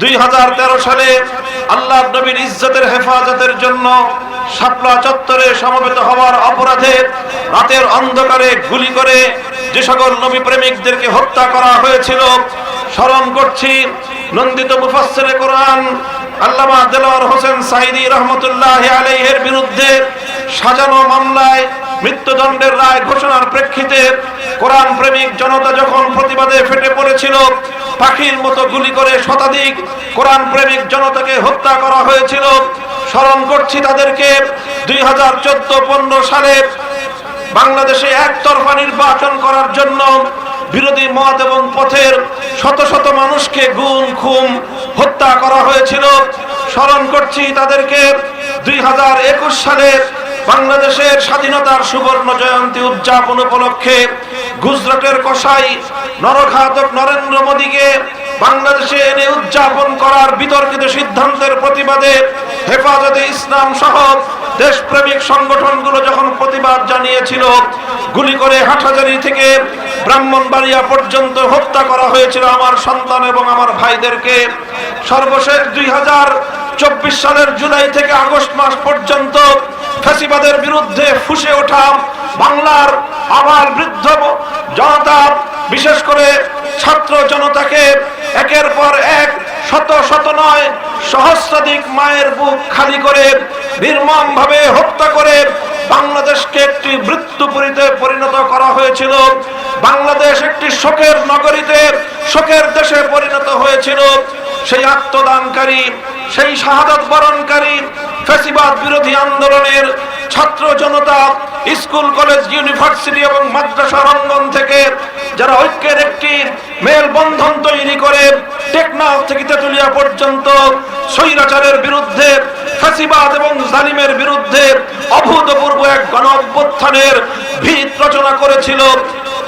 দুই হাজার তেরো সালে আল্লাহ নবীর ইজ্জতের হেফাজতের জন্য শাপলা চত্বরে সমবেত হওয়ার অপরাধে রাতের অন্ধকারে গুলি করে যে সকল নবী প্রেমিকদেরকে হত্যা করা হয়েছিল, স্মরণ করছি নন্দিত মুফাসসিরে কোরআন আল্লামা দেলোয়ার হোসেন সাইদি রহমতুল্লাহ আলাইহের বিরুদ্ধে সাজানো মামলায় মৃত্যুদণ্ডের রায় ঘোষণার প্রেক্ষিতে কোরআন প্রেমিক জনতা যখন প্রতিবাদে ফেটে পড়েছিল, পাখির মতো গুলি করে শতাধিক কোরআন প্রেমিক জনতাকে হত্যা করা হয়েছিল। স্মরণ করছি তাদেরকে, দুই হাজার চোদ্দ পনেরো সালে বাংলাদেশে একতরফা নির্বাচন করার জন্য বিরোধী মত এবং পথের শত শত মানুষকে গুম খুম হত্যা করা হয়েছিল। স্মরণ করছি তাদেরকে, দুই হাজার একুশ সালে বাংলাদেশের স্বাধীনতার সুবর্ণ জয়ন্তী উদযাপন উপলক্ষে গুজরাটের কসাই নরঘাতক নরেন্দ্র মোদীকে বাংলাদেশে এনে উদযাপন করার বিতর্কিত সিদ্ধান্তের প্রতিবাদে হেফাজতে ইসলাম সহ দেশপ্রেমিক সংগঠনগুলো যখন প্রতিবাদ জানিয়েছিল, গুলি করে হাটহাজারি থেকে ব্রাহ্মণবাড়িয়া পর্যন্ত হত্যা করা হয়েছিল আমার সন্তান এবং আমার ভাইদেরকে। সর্বশেষ দুই হাজার চব্বিশ সালের জুলাই থেকে আগস্ট মাস পর্যন্ত ফ্যাসিবাদের বিরুদ্ধে ফুসে ওঠা বাংলার আমার বৃদ্ধ জনতা বিশেষ করে ছাত্র জনতাকে একের পর এক শত শত নয় সহস্রাধিক মায়ের বুক খালি করে নির্মম ভাবে হত্যা করে বাংলাদেশকে একটি মৃত্যুপুরীতে পরিণত করা হয়েছিল। বাংলাদেশ একটি শোকের নগরীতে, শোকের দেশে পরিণত হয়েছিল। সেই আত্মদানকারী, সেই শাহাদত বরণকারী ফেসিবাদ বিরোধী আন্দোলনের ছাত্র জনতা, স্কুল, কলেজ, ইউনিভার্সিটি এবং মাদ্রাসার অঙ্গন থেকে যারা ঐক্যের একটি মেল বন্ধন তৈরি করে টেকনাফ থেকে তেতুলিয়া পর্যন্ত স্বৈরাচারের বিরুদ্ধে, ফ্যাসিবাদ এবং জালিমের বিরুদ্ধে অভূতপূর্ব এক গণ অভ্যুত্থানের ভিত রচনা করেছিল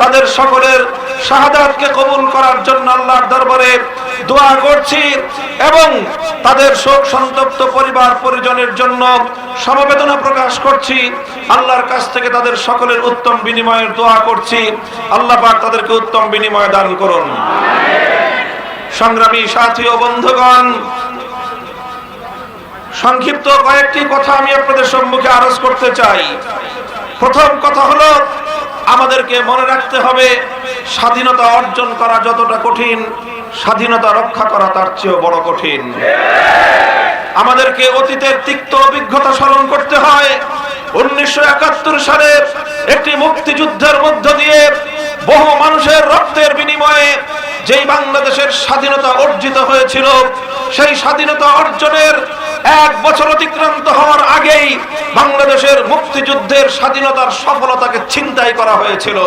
তাদের সকলের শাহাদাতকে কবুল করার জন্য আল্লাহর দরবারে দোয়া করছি এবং তাদের শোক সন্তপ্ত পরিবার পরিজনের জন্য সমবেদনা প্রকাশ করছি। আল্লাহর কাছ থেকে তাদের সকলের উত্তম বিনিময়ের দোয়া করছি। আল্লাহ পাক তাদেরকে উত্তম বিনিময় দান করুন। সংগ্রামী সাথী ও বন্ধুগণ, সংক্ষিপ্ত কয়েকটি কথা আমি আপনাদের সম্মুখে আরজ করতে চাই। প্রথম কথা হলো আমাদেরকে মনে রাখতে হবে, স্বাধীনতা অর্জন করা যতটা কঠিন, স্বাধীনতা রক্ষা করা তার চেয়েও বড় কঠিন। আমাদেরকে অতীতের তিক্ত অভিজ্ঞতা স্মরণ করতে হয়। উনিশশো একাত্তর সালের একটি মুক্তিযুদ্ধের মধ্য দিয়ে বহু মানুষের রক্তের বিনিময়ে যেই বাংলাদেশের স্বাধীনতা অর্জিত হয়েছিল, সেই স্বাধীনতা অর্জনের এক বছর অতিক্রান্ত হওয়ার আগেই বাংলাদেশের মুক্তিযুদ্ধের স্বাধীনতার সফলতাকে ছিনতাই করা হয়েছিল।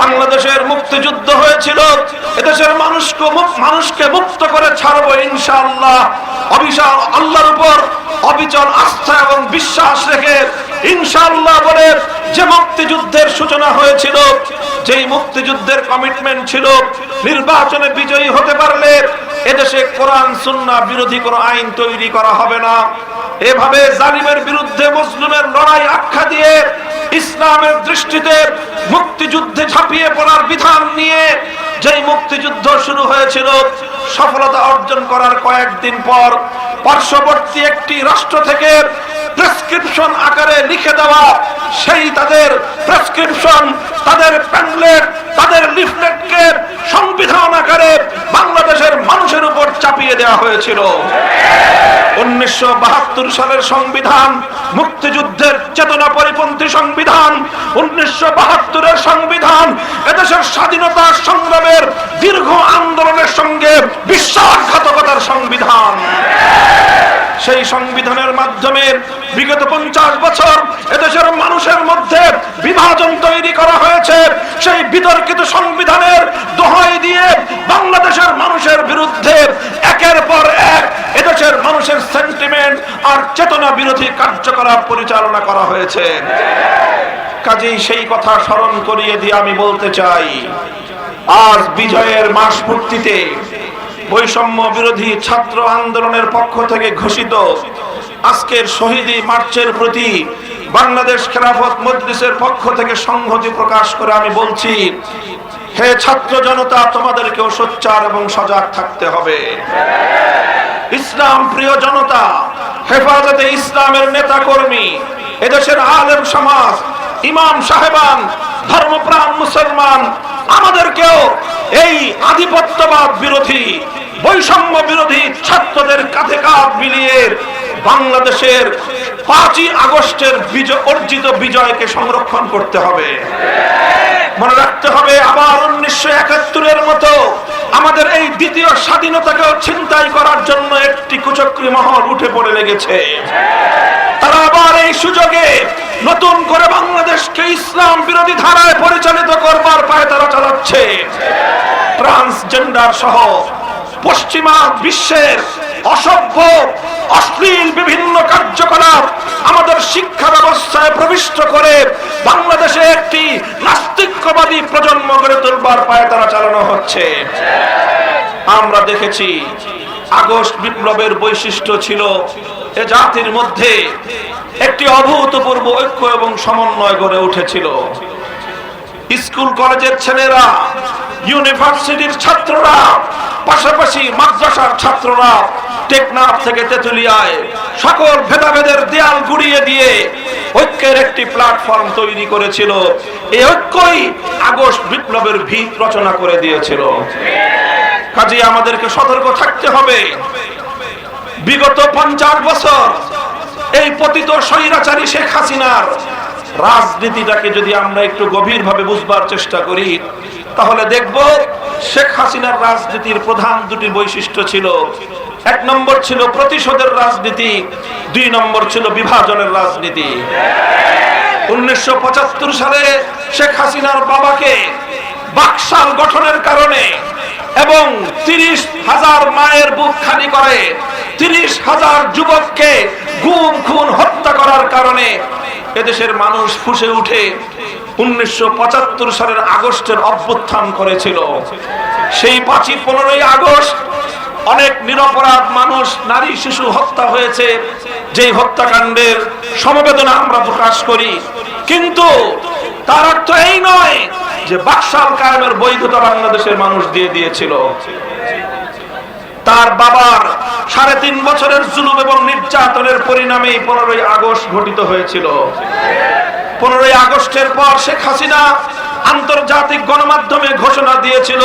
বাংলাদেশের মুক্তিযুদ্ধ হয়েছিল, এদেশের মানুষকে মানুষকে মুক্ত করে ছাড়বো ইনশাআল্লাহ। অবিশাল আল্লাহর উপর অবিচল আস্থা এবং বিশ্বাস রেখে ইনশাআল্লাহ বলে যে মুক্তিযুদ্ধের সূচনা হয়েছিল, যেই মুক্তিযুদ্ধের কমিটমেন্ট ছিল, নির্বাচনে বিজয়ী হতে পারলে এদেশে কোরআন সুন্না বিরোধী কোনো আইন তৈরি করা হবে না। এভাবে জালিমের বিরুদ্ধে মুসলিমের লড়াই আখ্যা দিয়ে ইসলামের দৃষ্টিতে মুক্তিযুদ্ধে ঝাঁপিয়ে পড়ার বিধান নিয়ে যেই মুক্তিযুদ্ধ শুরু হয়েছিল, সফলতা অর্জন করার কয়েকদিন পর পার্শ্ববর্তী একটি রাষ্ট্র থেকে প্রেসক্রিপশন আকারে লিখে দেওয়া, সেই তাদের প্রেসক্রিপশন তাদের প্যান্ডলেট তাদের লিফলেটকে সংবিধান আকারে বাংলাদেশের উপর চাপিয়ে দেওয়া হয়েছিল। উনিশশো সালের সংবিধান, মুক্তিযুদ্ধের চেতনা পরিপন্থী সংবিধান, উনিশশো বাহাত্তরের সংবিধান, এদেশের স্বাধীনতা সংগ্রামের দীর্ঘ আন্দোলনের সঙ্গে বিশ্বাসঘাতকতার সংবিধান। সেই সংবিধানের মাধ্যমে বিগত পঞ্চাশ বছর এদেশের মানুষের মধ্যে বিভাজন তৈরি করা হয়েছে। সেই বিতর্কিত সংবিধানের দোহাই দিয়ে বাংলাদেশের মানুষের বিরুদ্ধে একের পর এক এদেশের মানুষের সেন্টিমেন্ট আর চেতনা বিরোধী কার্যকলাপ পরিচালনা করা হয়েছে। কাজেই সেই কথা স্মরণ করিয়ে দিয়ে আমি বলতে চাই, আজ বিজয়ের মাস পূর্তিতে বৈষম্য বিরোধী ছাত্র আন্দোলনের পক্ষ থেকে ঘোষিত আজকের শহীদি মার্চের প্রতি বাংলাদেশ খেলাফত মজলিসের পক্ষ থেকে সংহতি প্রকাশ করে আমি বলছি হে ছাত্র জনতা, তোমাদেরকেও সোচ্চার এবং সজাগ থাকতে হবে। ইসলাম, প্রিয় জনতা, হেফাজতে ইসলামের নেতা কর্মী এদেশের আলেম সমাজ, ইমাম সাহেবান, ধর্মপ্রাণ মুসলমান, আমাদেরকেও এই আধিপত্যবাদ বিরোধী, বৈষম্য বিরোধী ছাত্রদের কাঁধে কাঁধ মিলিয়ে বাংলাদেশের পাঁচই আগস্টের অর্জিত বিজয়কে সংরক্ষণ করতে হবে। মনে রাখতে হবে, আবার উনিশশো একাত্তরের মতো আমাদের এই দ্বিতীয় স্বাধীনতাকেও ছিনতাই করার জন্য একটি কুচক্রী মহল উঠে পড়ে লেগেছে। তারা আবার এই সুযোগে নতুন করে বাংলাদেশকে ইসলাম বিরোধী ধারায় পরিচালিত করবার পায়ে তারা চালাচ্ছে। ট্রান্সজেন্ডার সহ পশ্চিমা বিশ্বের অসভ্য, অশ্লীল বিভিন্ন কার্যকলাপ আমাদের শিক্ষা ব্যবস্থায় প্রবিষ্ট করে বাংলাদেশে একটি নাস্তিক্যবাদী প্রজন্ম গড়ে তুলবার পায়ে তারা চালানো হচ্ছে। আমরা দেখেছি আগস্ট বিপ্লবের বৈশিষ্ট্য ছিল এ জাতির মধ্যে একটি অভূতপূর্ব ঐক্য এবং সমন্বয় গড়ে উঠেছিল। স্কুল কলেজের ছেলেরা, ইউনিভার্সিটির ছাত্ররা, পাশাপাশি মাদ্রাসার ছাত্ররা টেকনাফ থেকে তেতুলিয়ায় সকল ভেদাভেদের দেয়াল গুড়িয়ে দিয়ে ঐক্যের একটি প্ল্যাটফর্ম তৈরি করেছিল। এই ঐক্যই আগস্ট বিপ্লবের ভিত রচনা করে দিয়েছিল। কাজে আমাদেরকে সতর্ক থাকতে হবে। বিগত পঞ্চাশ বছর এই পতিত স্বৈরাচারী শেখ হাসিনার রাজনীতিটাকে যদি আমরা একটু গভীরভাবে বুঝবার চেষ্টা করি, তাহলে দেখব শেখ হাসিনার রাজনীতির প্রধান দুটি বৈশিষ্ট্য ছিল। এক নম্বর ছিল প্রতিশোধের রাজনীতি, দুই নম্বর ছিল বিভাজনের রাজনীতি। উনিশশো সালে শেখ হাসিনার বাবাকে বাকশাল গঠনের কারণে এবং তিরিশ হাজার মায়ের বুক খালি করে তিরিশ হাজার যুবককে গুম, খুন, হত্যা করার কারণে এদেশের মানুষ ফুসে উঠে উনিশশো সালের আগস্টের অভ্যুত্থান করেছিল। সেই পাঁচই পনেরোই আগস্ট অনেক নিরপরাধ মানুষ, নারী, শিশু হত্যা হয়েছে। যেই হত্যাকাণ্ডের সমবেদনা আমরা প্রকাশ করি। কিন্তু তার অর্থ এই নয় যে বাকশাল কায়েমের বৈধতা বাংলাদেশের মানুষ দিয়ে দিয়েছিল। তার বাবার সাড়ে তিন বছরের জুলুম এবং নির্যাতনের পরিণামেই পনেরোই আগস্ট ঘটিত হয়েছিল। পনেরোই আগস্টের পর শেখ হাসিনা আন্তর্জাতিক গণমাধ্যমে ঘোষণা দিয়েছিল,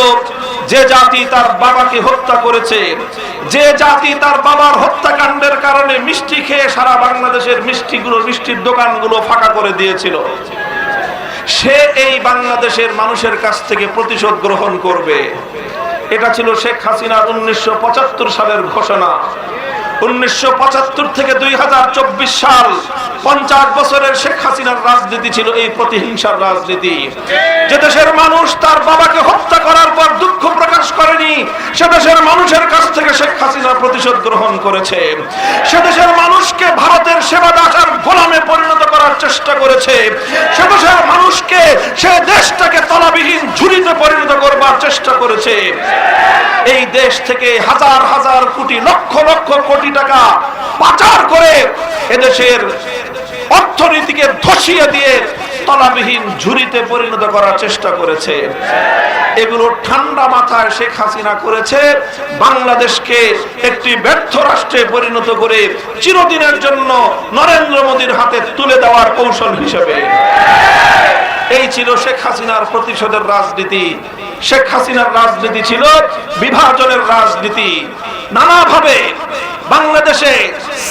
যে জাতি তার বাবাকে হত্যা করেছে, যে জাতি তার বাবার হত্যাকাণ্ডের কারণে মিষ্টি খেয়ে সারা বাংলাদেশের মিষ্টিগুলো, মিষ্টির দোকানগুলো ফাঁকা করে দিয়েছিল। সে এই বাংলাদেশের মানুষের কাছ থেকে প্রতিশোধ গ্রহণ করবে। এটা ছিল শেখ হাসিনার উনিশশো সালের ঘোষণা। উনিশশো থেকে দুই সাল পঞ্চাশ বছরের শেখ হাসিনার রাজনীতি ছিল এই প্রতিহিংসার রাজনীতি। যে দেশের মানুষ তার বাবাকে হত্যা করার পর দুঃখ প্রকাশ করেনি, সে দেশের মানুষের কাছ থেকে শেখ হাসিনা প্রতিশোধ গ্রহণ করেছে। সে দেশের মানুষকে ভারতের সেবা দাসার গোলামে পরিণত করার চেষ্টা করেছে। সে মানুষকে সে দেশটাকে তলাবিহীন ঝুড়িতে পরিণত করবার চেষ্টা করেছে। এই দেশ থেকে হাজার হাজার কোটি, লক্ষ লক্ষ কোটি টাকা পাচার করে এদেশের অর্থনীতিকে ধসিয়ে দিয়ে তলাবিহীন ঝুড়িতে পরিণত করার চেষ্টা করেছে। এগুলো ঠান্ডা মাথায় শেখ হাসিনা করেছে। বাংলাদেশকে একটি ব্যর্থ রাষ্ট্রে পরিণত করে চিরদিনের জন্য নরেন্দ্র মোদীর হাতে তুলে দেওয়ার কৌশল হিসেবে। এই ছিল শেখ হাসিনার প্রতিশোধের রাজনীতি। শেখ হাসিনার রাজনীতি ছিল বিভাজনের রাজনীতি। নানাভাবে বাংলাদেশে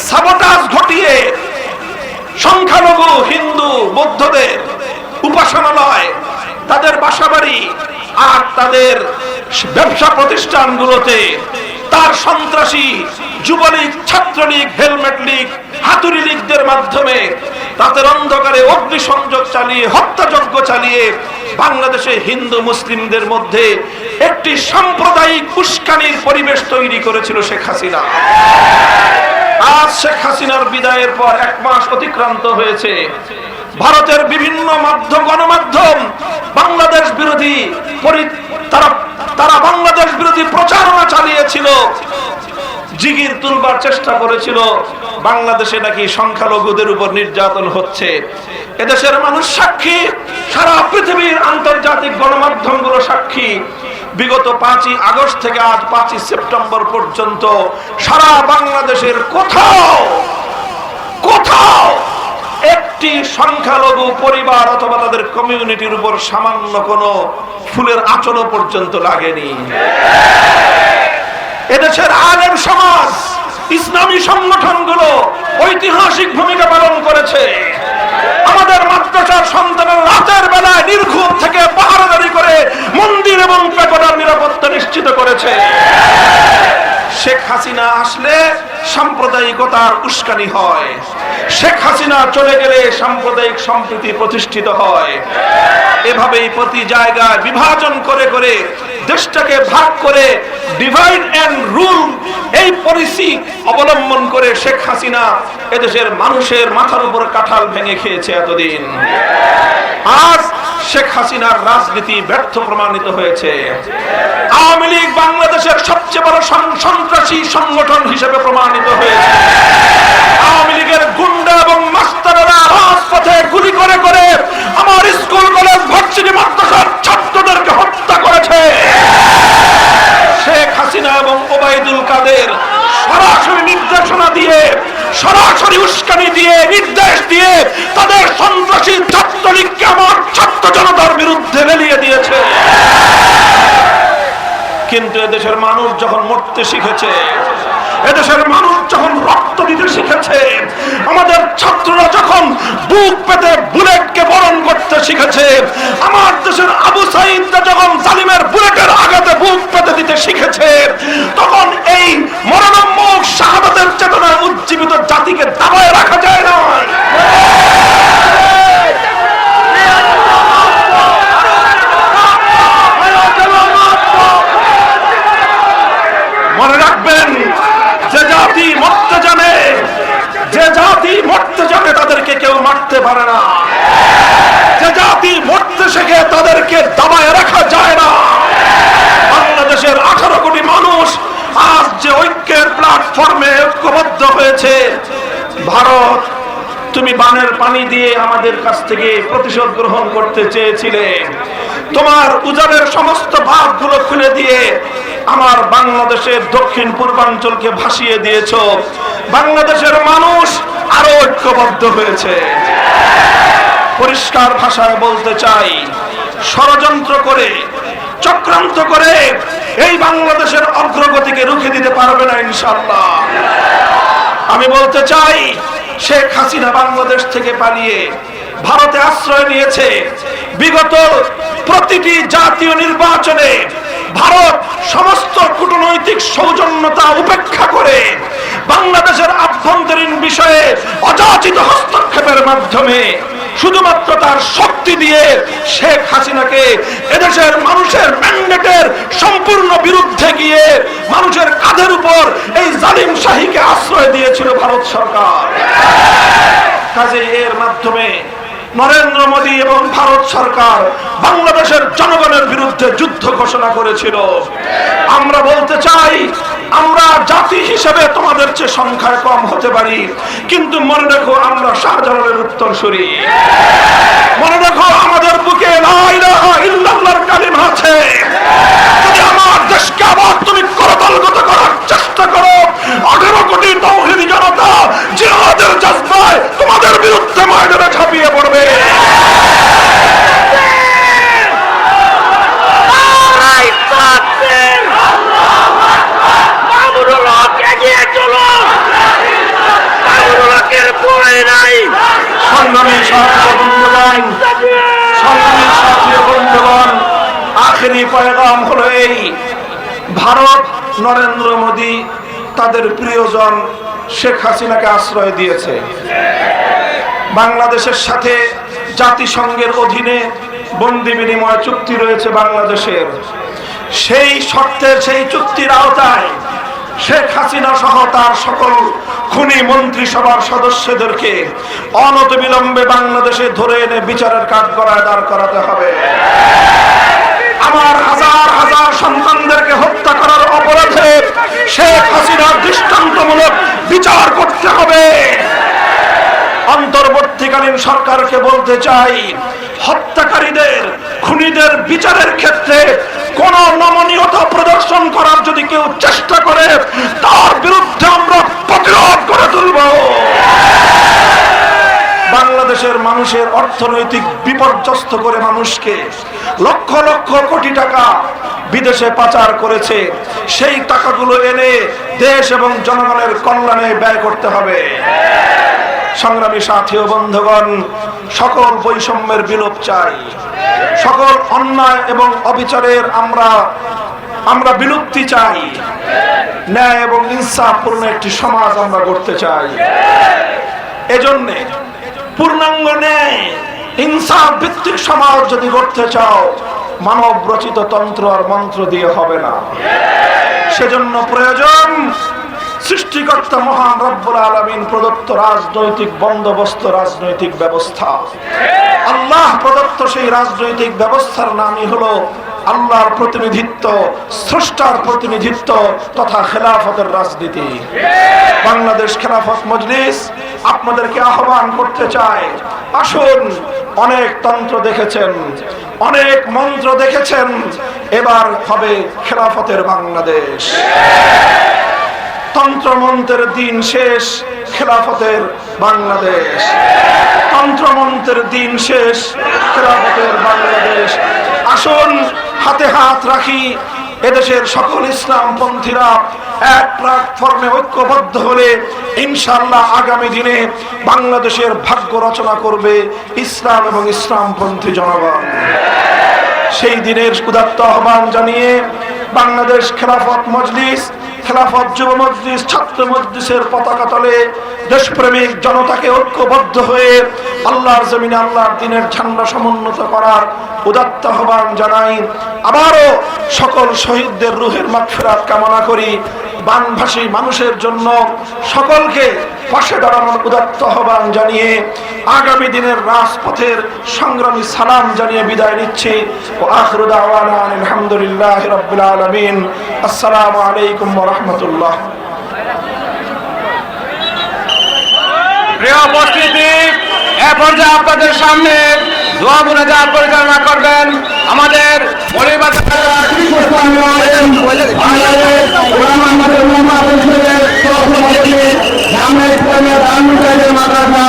সাবটাজ ঘটিয়ে সংখ্যালঘু, হিন্দু, বৌদ্ধদের উপাসনালয়, তাদের বাসাবাড়ি আর তাদের ব্যবসা প্রতিষ্ঠানগুলোতে তার সন্ত্রাসী, যুবলীগ, ছাত্রলীগ, হেলমেট লীগ, হাতুড়ি লীগদের মাধ্যমে রাতের অন্ধকারে অগ্নিসংযোগ চালিয়ে, হত্যাযজ্ঞ চালিয়ে বাংলাদেশে হিন্দু মুসলিমদের মধ্যে একটি সাম্প্রদায়িক উস্কানির পরিবেশ তৈরি করেছিল শেখ হাসিনা। আজ শেখ হাসিনার বিদায়ের পর এক মাস অতিক্রান্ত হয়েছে। ভারতের বিভিন্ন মাধ্যম, গণমাধ্যম, বাংলাদেশ বিরোধী তারা তারা বাংলাদেশ বিরোধী প্রচারণা চালিয়েছিল। জিগির তুলবার চেষ্টা করেছিল। বাংলাদেশে নাকি সংখ্যালঘুদের উপর নির্যাতন হচ্ছে। এদেশের মানুষ সাক্ষী, সারা পৃথিবীর আন্তর্জাতিক গণমাধ্যমগুলো সাক্ষী। বিগত পাঁচই আগস্ট থেকে আজ পাঁচই সেপ্টেম্বর পর্যন্ত সারা বাংলাদেশের কোথাও কোথাও একটি সংখ্যালঘু পরিবার অথবা তাদের কমিউনিটির উপর সামান্য কোনো ফুলের আচরণ পর্যন্ত লাগেনি। এদেশের আলেম সমাজ, ইসলামী সংগঠনগুলো ঐতিহাসিক ভূমিকা পালন করেছে। আমাদের মাদ্রাসার সন্তানের রাতের বেলায় নির্ঘুম থেকে পাহারাদারি করে মন্দির এবং পেগোডার নিরাপত্তা নিশ্চিত করেছে। শেখ হাসিনা আসলে সাম্প্রদায়িকতার উস্কানি হয়। শেখ হাসিনা চলে গেলে সাম্প্রদায়িক সম্প্রীতি প্রতিষ্ঠিত হয়। এভাবেই প্রতি জায়গায় বিভাজন করে করে দেশটাকে ভাগ করে ডিভাইড অ্যান্ড রুল এই পলিসি অবলম্বন করে শেখ হাসিনা এদেশের মানুষের মাথার উপর কাঁঠাল ভেঙে খেয়েছে এতদিন। আজ শেখ হাসিনার রাজনীতি ব্যর্থ প্রমাণিত হয়েছে। আওয়ামী লীগ বাংলাদেশের সবচেয়ে বড় সন- সন্ত্রাসী সংগঠন হিসেবে প্রমাণিত হয়েছে আওয়ামী লীগের গুন্ডা এবং মাস্টারেরা রাজপথে গুলি করে করে আমার স্কুল কলেজ ভার্সিটি মাদ্রাসার ছাত্রদেরকে হত্যা করেছে শেখ হাসিনা এবং ওবায়দুল কাদের সরাসরি নির্দেশনা দিয়ে সরাসরি উস্কানি দিয়ে নির্দেশ দিয়ে তাদের সন্ত্রাসী ছাত্রলীগকে আমার ছাত্র জনতার বিরুদ্ধে লেলিয়ে দিয়েছে কিন্তু এদেশের মানুষ যখন মরতে শিখেছে এদেশের মানুষ যখন রক্ত দিতে শিখেছে, আমাদের ছাত্ররা যখন বুক পেতে বুলেটকে বরণ করতে শিখেছে, আমার দেশের আবু সাইদরা যখন জালিমের বুলেটের আঘাতে বুক পেতে দিতে শিখেছে, তখন এই মরণম্মুখ শাহাদাতের চেতনায় উজ্জীবিত জাতিকে দাবায় রাখা যায় না মনে রাখবেন যে জাতি মরতে জানে যে জাতি মরতে জানে তাদেরকে কেউ মারতে পারে না যে জাতি শেখে তাদেরকে দাবায় রাখা যায় না। বাংলাদেশের আঠারো কোটি মানুষ আজ যে ঐক্যের প্ল্যাটফর্মে ঐক্যবদ্ধ হয়েছে, ভারত, তুমি বানের পানি দিয়ে আমাদের কাছ থেকে প্রতিশোধ গ্রহণ করতে চেয়েছিলে। তোমার উজানের সমস্ত ভাগগুলো খুলে দিয়ে আমার বাংলাদেশের দক্ষিণ পূর্বাঞ্চলকে ভাসিয়ে দিয়েছ। বাংলাদেশের মানুষ আরও ঐক্যবদ্ধ হয়েছে। পরিষ্কার ভাষায় বলতে চাই। ষড়যন্ত্র করে, চক্রান্ত করে এই বাংলাদেশের অগ্রগতিকে রুখে দিতে পারবে না ইনশাল্লাহ আমি বলতে চাই, শেখ হাসিনা বাংলাদেশ থেকে পালিয়ে ভারতে আশ্রয় নিয়েছে। বিগত প্রতিটি জাতীয় নির্বাচনে ভারত সমস্ত কূটনৈতিক সৌজন্যতা উপেক্ষা করে বাংলাদেশের আভ্যন্তরীণ বিষয়ে অযাচিত হস্তক্ষেপের মাধ্যমে শুধুমাত্র তার শক্তি দিয়ে শেখ হাসিনাকে এদেশের মানুষের ম্যান্ডেটের সম্পূর্ণ বিরুদ্ধে গিয়ে মানুষের কাঁধের উপর এই জালিম শাহীকে আশ্রয় দিয়েছিল ভারত সরকার। কাজে এর মাধ্যমে নরেন্দ্র মোদী এবং ভারত সরকার বাংলাদেশের জনগণের বিরুদ্ধে যুদ্ধ ঘোষণা করেছিল। আমরা বলতে চাই, আমরা জাতি হিসেবে তোমাদের চেয়ে সংখ্যায় কম হতে পারি, কিন্তু মনে রেখো আমরা শাহজালালের উত্তরসূরি। মনে রেখো আমাদের বুকে কালিমা আছে। যদি আমার দেশকে আবার তুমি করতলগত করার চেষ্টা করো, আঠারো কোটি তৌহিদি জনতা জিহাদের জজবায় তোমাদের বিরুদ্ধে ময়দানে ঝাঁপিয়ে পড়বে নারাই তাকবীর মামুনুল হক এগিয়ে চলো মামুনুল হকের পরে নাই সংগ্রামী সাথী বন্ধুগণ সংগ্রামী সাথী বন্ধুগণ আখেরি পয়গাম হলো এই ভারত নরেন্দ্র মোদী তাদের প্রিয়জন শেখ হাসিনাকে আশ্রয় দিয়েছে। বাংলাদেশের সাথে জাতিসংঘের অধীনে বন্দি বিনিময় চুক্তি রয়েছে বাংলাদেশের। সেই শর্তের সেই চুক্তির আওতায় শেখ হাসিনা সহ তার সকল খুনি মন্ত্রিসভার সদস্যদেরকে অনতবিলম্বে বাংলাদেশে ধরে এনে বিচারের কাঠ করায় দাঁড় করাতে হবে। আমার হাজার হাজার সন্তানদেরকে হত্যা করার অপরাধে শেখ হাসিনার দৃষ্টান্তমূলক বিচার করতে হবে। অন্তর্বর্তীকালীন সরকারকে বলতে চাই, হত্যাকারীদের, খুনিদের বিচারের ক্ষেত্রে কোন নমনীয়তা প্রদর্শন করার যদি কেউ চেষ্টা করে, তার বিরুদ্ধে আমরা প্রতিরোধ করে তুলব। বাংলাদেশের মানুষের অর্থনৈতিক বিপর্যস্ত করে মানুষকে লক্ষ লক্ষ কোটি টাকা বিদেশে পাচার করেছে, সেই টাকাগুলো এনে দেশ এবং জনগণের কল্যাণে ব্যয় করতে হবে। সংগ্রামী সাথী ও বন্ধুগণ, সকল বৈষম্যের বিলোপ চাই। সকল অন্যায় এবং অবিচারের আমরা আমরা বিলুপ্তি চাই। ন্যায় এবং ইনসাফপূর্ণ একটি সমাজ আমরা গড়তে চাই। এজন্যে পূর্ণাঙ্গ ইনসাফ ভিত্তিক সমাজ যদি গড়তে চাও, মানব রচিত তন্ত্র আর মন্ত্র দিয়ে হবে না। সেজন্য প্রয়োজন সৃষ্টিকর্তা মহান রব্বুল আলমিন প্রদত্ত রাজনৈতিক বন্দোবস্ত, রাজনৈতিক ব্যবস্থা। আল্লাহ প্রদত্ত সেই রাজনৈতিক ব্যবস্থার নামই হলো আল্লাহর প্রতিনিধিত্ব, স্রষ্টার প্রতিনিধিত্ব তথা খেলাফতের রাজনীতি। বাংলাদেশ খেলাফত মজলিস আপনাদেরকে আহ্বান করতে চায় আসুন, অনেক তন্ত্র দেখেছেন, অনেক মন্ত্র দেখেছেন, এবার হবে খেলাফতের বাংলাদেশ। তন্ত্রমন্ত্রের দিন শেষ, খেলাফতের বাংলাদেশ। তন্ত্রমন্ত্রের দিন শেষ, খেলাফতের বাংলাদেশ। আসুন, হাতে হাত রাখি এদেশের সকল ইসলাম পন্থীরা এক প্ল্যাটফর্মে ঐক্যবদ্ধ হলে ইনশাল্লাহ আগামী দিনে বাংলাদেশের ভাগ্য রচনা করবে ইসলাম এবং ইসলামপন্থী জনগণ। সেই দিনের উদাত্ত আহ্বান জানিয়ে বাংলাদেশ খেলাফত মজলিস খেলাফত যুব মজলিস ছাত্র মজলিসের পতাকা তলে দেশপ্রেমিক জনতাকে ঐক্যবদ্ধ হয়ে আল্লাহর জমিনে আল্লাহর দিনের ঝান্ডা সমুন্নত করার উদাত্ত আহ্বান জানাই। আবারও সকল শহীদদের রুহের মাগফিরাত কামনা করি। বানভাসী মানুষের জন্য সকলকে পাশে দাঁড়ানোর উদাত্ত আহ্বান জানিয়ে আগামী দিনের রাজপথের সংগ্রামী সালাম জানিয়ে বিদায় নিচ্ছি। ও আখরু দাওয়ানা আলহামদুলিল্লাহ রাব্বিল আলামিন। আসসালামু আলাইকুম ওয়া রাহমাতুল্লাহ। প্রিয় উপস্থিতি এ পর্যায়ে আপনাদের সামনে দোয়া মুনাজাত পরিচালনা করবেন আমাদের মরিবাদ মাদ্রাসা